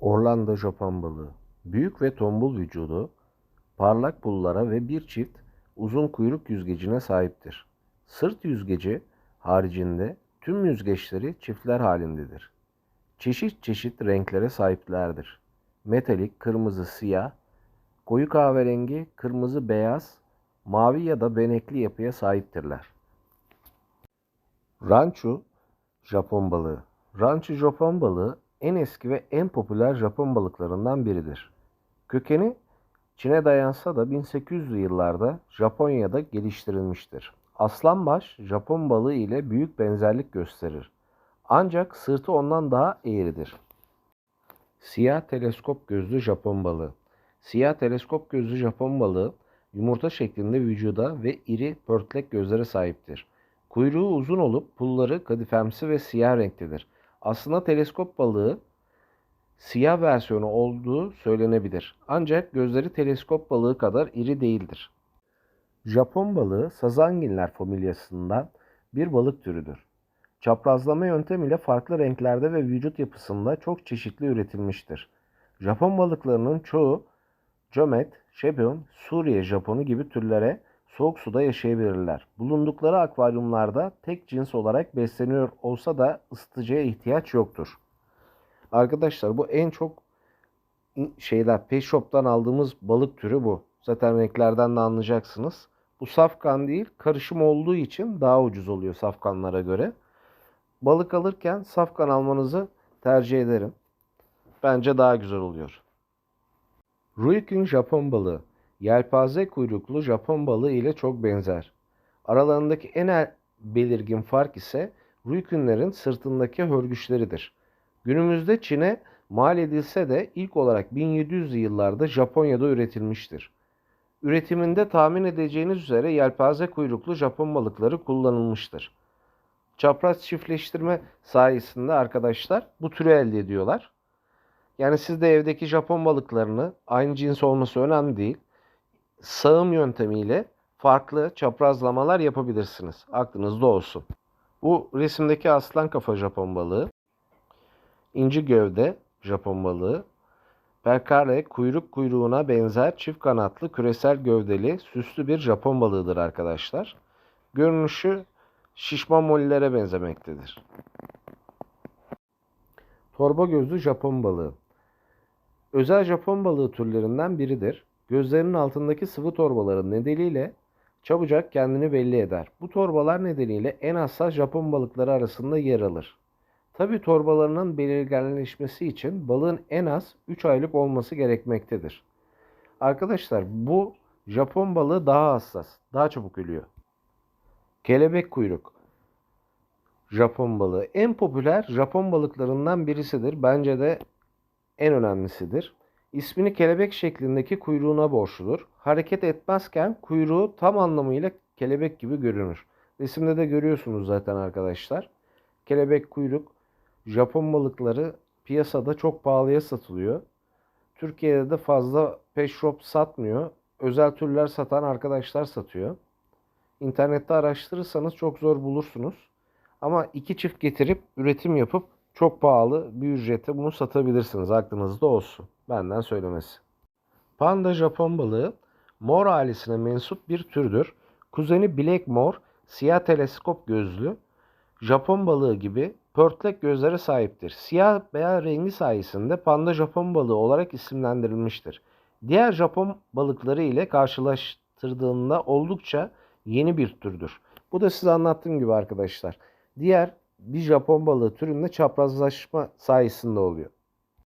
Orlando Japon balığı. Büyük ve tombul vücudu, parlak pullara ve bir çift uzun kuyruk yüzgecine sahiptir. Sırt yüzgeci haricinde tüm yüzgeçleri çiftler halindedir. Çeşit çeşit renklere sahiplerdir. Metalik, kırmızı, siyah, koyu kahverengi, kırmızı, beyaz, mavi ya da benekli yapıya sahiptirler. Ranchu Japon balığı. Ranchu Japon balığı en eski ve en popüler Japon balıklarından biridir. Kökeni Çin'e dayansa da 1800'lü yıllarda Japonya'da geliştirilmiştir. Aslanbaş Japon balığı ile büyük benzerlik gösterir. Ancak sırtı ondan daha eğridir. Siyah teleskop gözlü Japon balığı. Siyah teleskop gözlü Japon balığı yumurta şeklinde vücuda ve iri pörtlek gözlere sahiptir. Kuyruğu uzun olup pulları kadifemsi ve siyah renktedir. Aslında teleskop balığı siyah versiyonu olduğu söylenebilir. Ancak gözleri teleskop balığı kadar iri değildir. Japon balığı sazanginler familyasından bir balık türüdür. Çaprazlama yöntemiyle farklı renklerde ve vücut yapısında çok çeşitli üretilmiştir. Japon balıklarının çoğu Comet, Şebon, Suriye Japonu gibi türlere soğuk suda yaşayabilirler. Bulundukları akvaryumlarda tek cins olarak besleniyor olsa da ısıtıcıya ihtiyaç yoktur. Arkadaşlar bu en çok şeyler pet shop'tan aldığımız balık türü bu. Zaten renklerden de anlayacaksınız. Bu safkan değil, karışım olduğu için daha ucuz oluyor safkanlara göre. Balık alırken safkan almanızı tercih ederim. Bence daha güzel oluyor. Ruikun Japon balığı. Yelpaze kuyruklu Japon balığı ile çok benzer. Aralarındaki en el- belirgin fark ise Ruikunlerin sırtındaki hörgüçleridir. Günümüzde Çin'e mal edilse de ilk olarak 1700'lü yıllarda Japonya'da üretilmiştir. Üretiminde tahmin edeceğiniz üzere yelpaze kuyruklu Japon balıkları kullanılmıştır. Çapraz çiftleştirme sayesinde arkadaşlar bu türü elde ediyorlar. Yani siz de evdeki Japon balıklarını aynı cins olması önemli değil. Sağım yöntemiyle farklı çaprazlamalar yapabilirsiniz. Aklınızda olsun. Bu resimdeki aslan kafa Japon balığı. İnci gövde Japon balığı. Perkare kuyruk kuyruğuna benzer çift kanatlı küresel gövdeli süslü bir Japon balığıdır arkadaşlar. Görünüşü şişman mollilere benzemektedir. Torba gözlü Japon balığı. Özel Japon balığı türlerinden biridir. Gözlerinin altındaki sıvı torbaların nedeniyle çabucak kendini belli eder. Bu torbalar nedeniyle en hassas Japon balıkları arasında yer alır. Tabi torbalarının belirginleşmesi için balığın en az 3 aylık olması gerekmektedir. Arkadaşlar bu Japon balığı daha hassas, daha çabuk ölüyor. Kelebek kuyruk. Japon balığı en popüler Japon balıklarından birisidir. Bence de en önemlisidir. İsmini kelebek şeklindeki kuyruğuna borçludur. Hareket etmezken kuyruğu tam anlamıyla kelebek gibi görünür. Resimde de görüyorsunuz zaten arkadaşlar. Kelebek kuyruk Japon balıkları piyasada çok pahalıya satılıyor. Türkiye'de de fazla pet satmıyor. Özel türler satan arkadaşlar satıyor. İnternette araştırırsanız çok zor bulursunuz. Ama iki çift getirip üretim yapıp çok pahalı bir ücrete bunu satabilirsiniz. Aklınızda olsun. Benden söylemesi. Panda Japon balığı mor ailesine mensup bir türdür. Kuzeni Black Mor, siyah teleskop gözlü, Japon balığı gibi pörtlek gözlere sahiptir. Siyah beyaz rengi sayesinde panda Japon balığı olarak isimlendirilmiştir. Diğer Japon balıkları ile karşılaştırdığında oldukça yeni bir türdür. Bu da size anlattığım gibi arkadaşlar. Diğer bir Japon balığı türünde çaprazlaşma sayesinde oluyor.